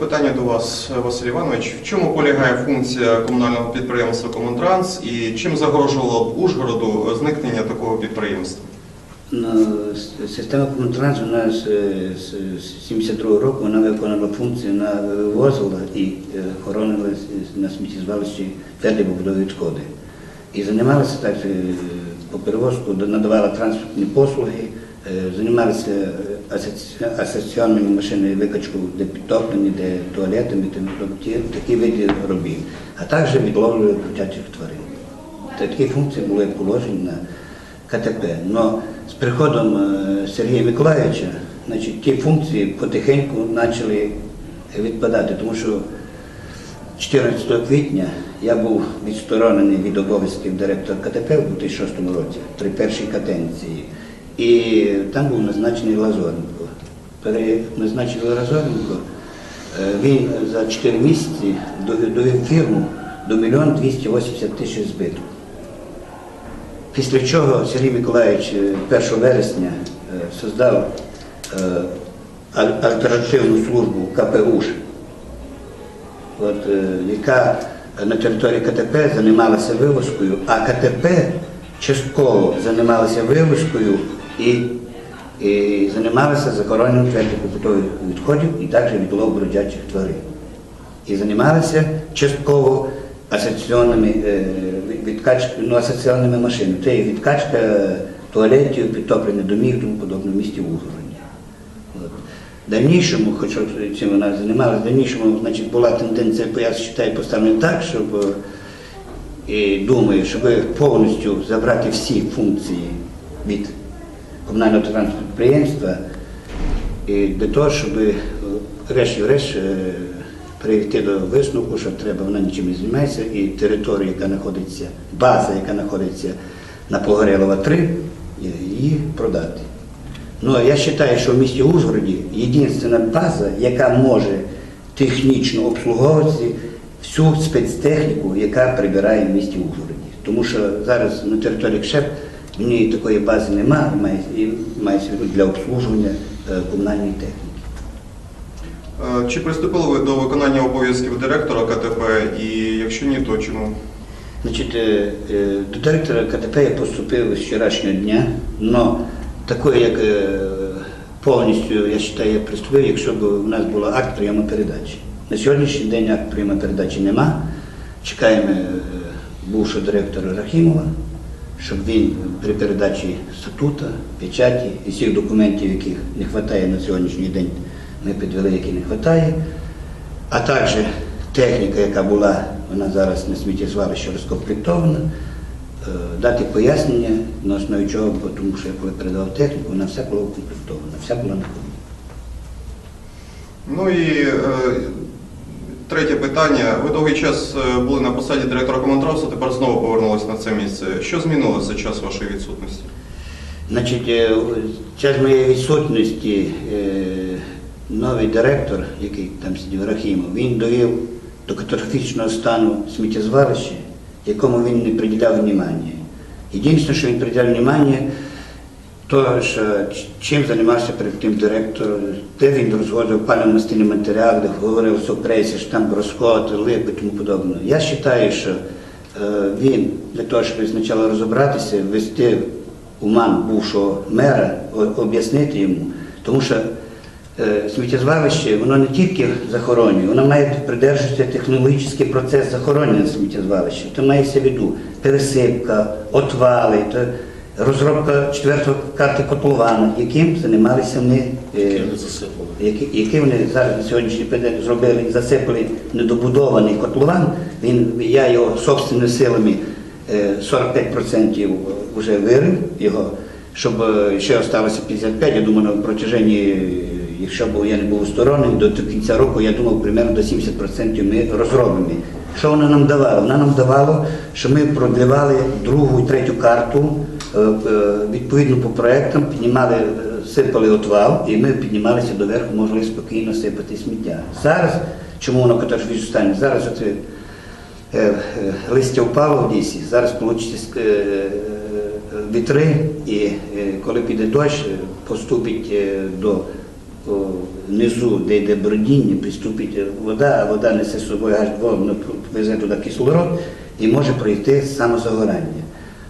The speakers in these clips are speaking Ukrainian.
Питання до вас, Василь Іванович. В чому полягає функція комунального підприємства Комунтранс і чим загрожувало б Ужгороду зникнення такого підприємства? Ну, Система комунтранс нас з 72 року вона виконала функцію, вона вивозила і е, хоронила на сміттєзвалищі тверді побудові відходи. І займалася так е, по перевозку, надавала транспортні послуги, займалися е, асоці- асоціальними машинами викачку, де підтоплені, де туалетами, ті- такі види робіт. А також відловлювали крутячих тварин. Такі функції були положені на КТП. Но з приходом е, Сергія Миколаївича значить, ті функції потихеньку почали відпадати, тому що 14 квітня я був відсторонений від обов'язків директора КТП в 2006 році при першій каденції. І там був назначений Лазоренко. Переназначили Лазоренко, е, він за 4 місяці довів фірму до 1 280 тисяч збитку. Після чого Сергій Миколаївич е, 1 вересня е, создав е, альтернативну службу КПУШ, е, яка на території КТП займалася вивозкою, а КТП частково займалася вивозкою і, і займалася захороненням твердих побутових відходів і також відлов бродячих тварин. І займалися частково асоціальними ну, асоціальними машинами. Це і відкачка туалетів, підтоплення домів тому подобне в місті Ужгороді. В дальнішому, хоч от цим вона займалася, в дальнішому значить, була тенденція, я вважаю, поставлена так, щоб і думаю, щоб повністю забрати всі функції від комунального транспортного підприємства і для того, щоб е, решті-решт е, прийти до висновку, що треба, вона нічим не займається, і територія, яка знаходиться, база, яка знаходиться на Погорелова 3, її продати. Ну, я вважаю, що в місті Ужгороді єдина база, яка може технічно обслуговувати всю спецтехніку, яка прибирає в місті Ужгороді. Тому що зараз на території КШЕП в ній такої бази немає, мається для обслуговування е, комунальної техніки. Е, Чи приступили ви до виконання обов'язків директора КТП і якщо ні, то чому? Значить, е, до директора КТП я поступив з вчорашнього дня, але такої, як повністю, я вважаю, я приступив, якщо б у нас була акт прийому передачі. На сьогоднішній день акт прийому передачі нема. Чекаємо бувшого директора Рахімова, щоб він при передачі статута, печаті і всіх документів, яких не вистачає на сьогоднішній день, ми підвели, які не вистачає. А також техніка, яка була, вона зараз на сміттєзвалищі розкомплектована, е, дати пояснення, на основі чого, тому що я коли передавав техніку, вона вся була укомплектована, вся була на. Ну і е, третє питання. Ви довгий час е, були на посаді директора Комунтрансу, тепер знову повернулися на це місце. Що змінилося за час вашої відсутності? Значить, е, час моєї відсутності е, новий директор, який там сидів Рахімов, він довів до катастрофічного стану сміттєзвалища, якому він не приділяв внимання. Єдине, що він приділяв внимання, то, що ч- чим займався перед тим директор, де він розводив паливно-мастильні матеріали, де говорив сопресі, що там розход, липи і тому подобне. Я вважаю, що е, він для того, щоб спочатку розібратися, вести уман бувшого мера, об'яснити йому, тому що е, сміттєзвалище, воно не тільки захоронює, воно має придержуватися технологічний процес захоронення сміттєзвалища. То мається в виду пересипка, отвали, то розробка четвертої карти котлована, яким займалися ми. е, які, які вони зараз на сьогоднішній день зробили, засипали недобудований котлован. Він, я його собственними силами е, 45% вже вирив його, щоб е, ще залишилося 55%. Я думаю, на протяженні, е, якщо б я не був устороний, до кінця року, я думав, примерно до 70% ми розробимо. Що воно нам давало? Воно нам давало, що ми продлівали другу і третю карту е, е, відповідно по проектам, піднімали, е, сипали отвал, і ми піднімалися доверху, могли спокійно сипати сміття. Зараз, чому воно катастрофічно? Зараз оце, е, е, листя впало в лісі, зараз получиться е, вітри, і е, коли піде дощ, е, поступить е, до внизу, де йде бродіння, приступить вода, а вода несе з собою аж воно везе туди кислород і може пройти самозагорання.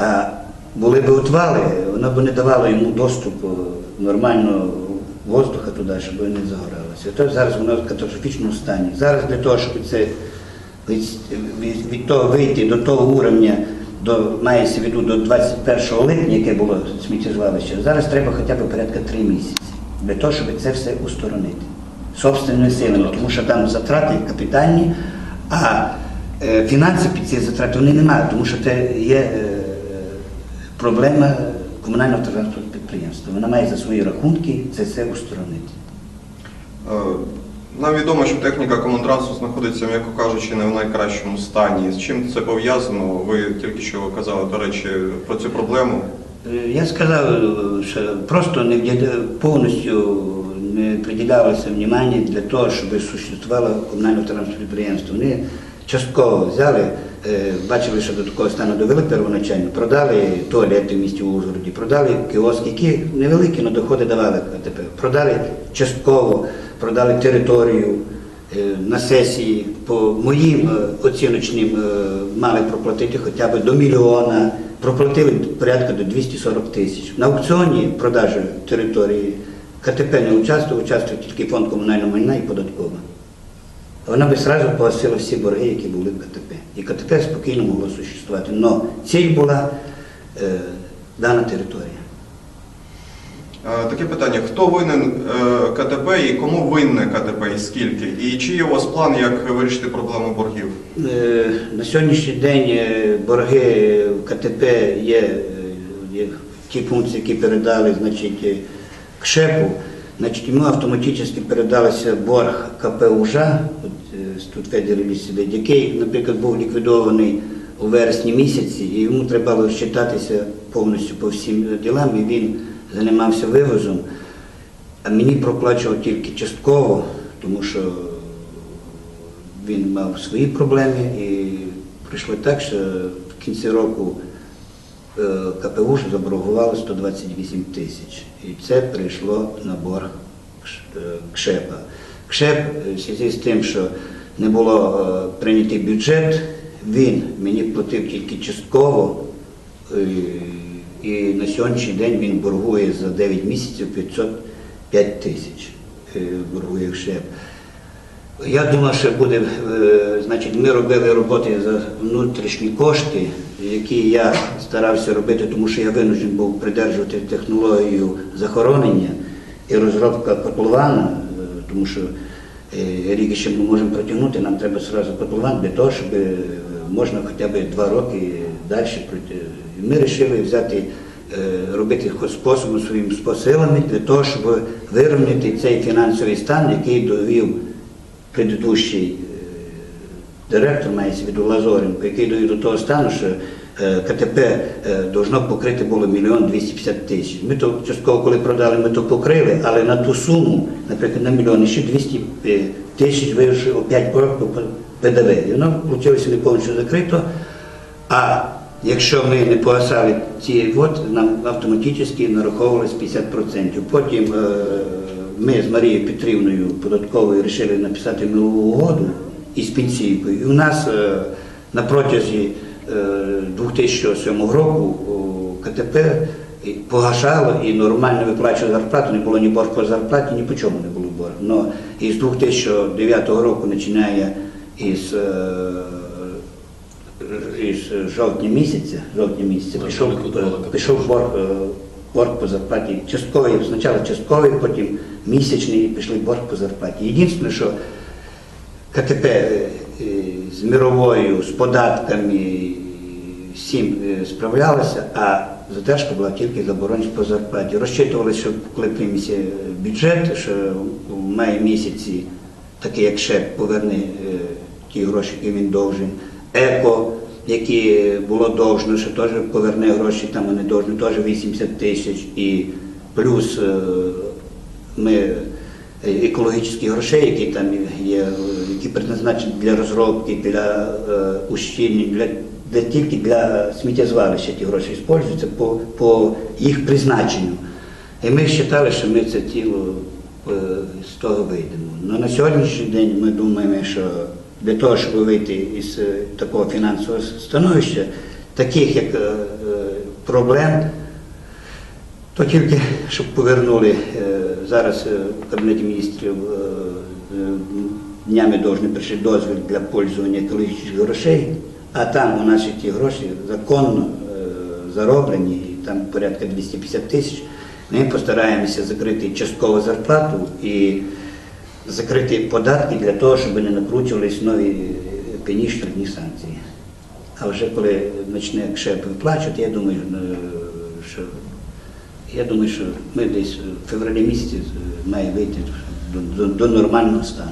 А були б отвали, воно б не давало йому доступу нормального воздуха туди, щоб не загоралося. То зараз воно в катастрофічному стані. Зараз для того, щоб це від, від, від того вийти до того уровня, до, мається в до 21 липня, яке було сміттєзвалище, зараз треба хоча б порядка 3 місяці для того, щоб це все усторонити. Собственними силами, тому що там затрати капітальні, а е, фінанси під ці затрати вони немає, тому що це є е, проблема комунального транспортного підприємства. Вона має за свої рахунки це все усторонити. Е, Нам відомо, що техніка комунтрансу знаходиться, м'яко кажучи, не в найкращому стані. З чим це пов'язано? Ви тільки що казали, до речі, про цю проблему. Е, Я сказав, що просто не повністю не приділялося внимання для того, щоб существувало комунальне транспортне підприємство. Вони частково взяли, бачили, що до такого стану довели первоначально, продали туалети в місті Ужгороді, продали кіоски, які невеликі, але доходи давали КТП. Продали частково, продали територію. Е, На сесії по моїм е, оціночним е, мали проплатити хоча б до мільйона, проплатили порядка до 240 тисяч. На аукціоні продажі території КТП не участвує, участвує тільки фонд комунального майна і податкова. Вона би одразу погасила всі борги, які були в КТП. І КТП спокійно могло существувати. Но ціль була е, дана територія. Е, Таке питання: хто винен е, КТП і кому винне КТП і скільки? І чи є у вас план, як вирішити проблему боргів? Е, На сьогоднішній день борги в КТП є, є ті функції, які передали значить, КШЕПу. Значить, йому автоматично передалося борг КП УЖА, от, е, тут Федір сидить, який, наприклад, був ліквідований у вересні місяці, і йому треба було розчитатися повністю по всім ділам, і він займався вивозом. А мені проплачував тільки частково, тому що він мав свої проблеми і прийшло так, що в кінці року КПУ ж заборгувало 128 тисяч. І це прийшло на борг е, КШЕПа. КШЕП е, в зв'язку з тим, що не було е, прийнятий бюджет, він мені платив тільки частково. е, І на сьогоднішній день він боргує за 9 місяців 505 тисяч. е, Боргує КШЕП. Я думав, що буде, е, значить, ми робили роботи за внутрішні кошти, які я старався робити, тому що я винужден був придержувати технологію захоронення і розробка котлована, е, тому що е, рік ще ми можемо протягнути, нам треба одразу котлован для того, щоб е, можна хоча б два роки далі пройти. Ми вирішили взяти, робити способом своїм силами для того, щоб вирівняти цей фінансовий стан, який довів предыдущий директор, мається в виду Лазоренко, який довів до того стану, що е, КТП е, должно покрити було мільйон 250 тисяч. Ми то частково, коли продали, ми то покрили, але на ту суму, наприклад, на мільйон, ще 200 е, тисяч вийшли опять по по ПДВ. Воно вийшло не повністю закрито. А якщо ми не погасали ці вот, нам автоматично нараховувалось 50%. Потім ми з Марією Петрівною податковою вирішили написати нову угоду із пенсійкою. І у нас е, на протязі е, 2007 року КТП погашало і нормально виплачувало зарплату, не було ні борг по зарплаті, ні по чому не було борг. Но із 2009 року починає із е, із жовтня місяця, жовтня місяця Ну, пішов, е, пішов борг, е, борг по зарплаті. Частковий, спочатку частковий, потім місячний пішли борг по зарплаті. Єдине, що КТП з мировою, з податками всім е, справлялося, а задержка була тільки забороненість по зарплаті. Розчитували, що коли прийметься бюджет, що в маї місяці, такий як ШЕП, поверне е, ті гроші, які він должен. Еко, які було должно, що теж поверне гроші, там вони должні, теж 80 тисяч. І плюс е, ми е, екологічні грошей, які там є, які предназначені для розробки, для е, ущільнень, для, для тільки для сміттєзвалища ті гроші використовуються по, по їх призначенню. І ми вважали, що ми це тіло е, з того вийдемо. Ну, на сьогоднішній день ми думаємо, що для того, щоб вийти із е, такого фінансового становища, таких як проблем, то тільки щоб повернули е, зараз е, в Кабінеті міністрів е, днями повинні прийшли дозвіл для пользування екологічних грошей, а там у нас ті гроші законно зароблені, там порядка 250 тисяч. Ми постараємося закрити частково зарплату і закрити податки для того, щоб не накручувались нові пені штрафні санкції. А вже коли почне КШЕП виплачувати, я думаю, що я думаю, що ми десь в февралі місяці е, має вийти до, до, до нормального стану.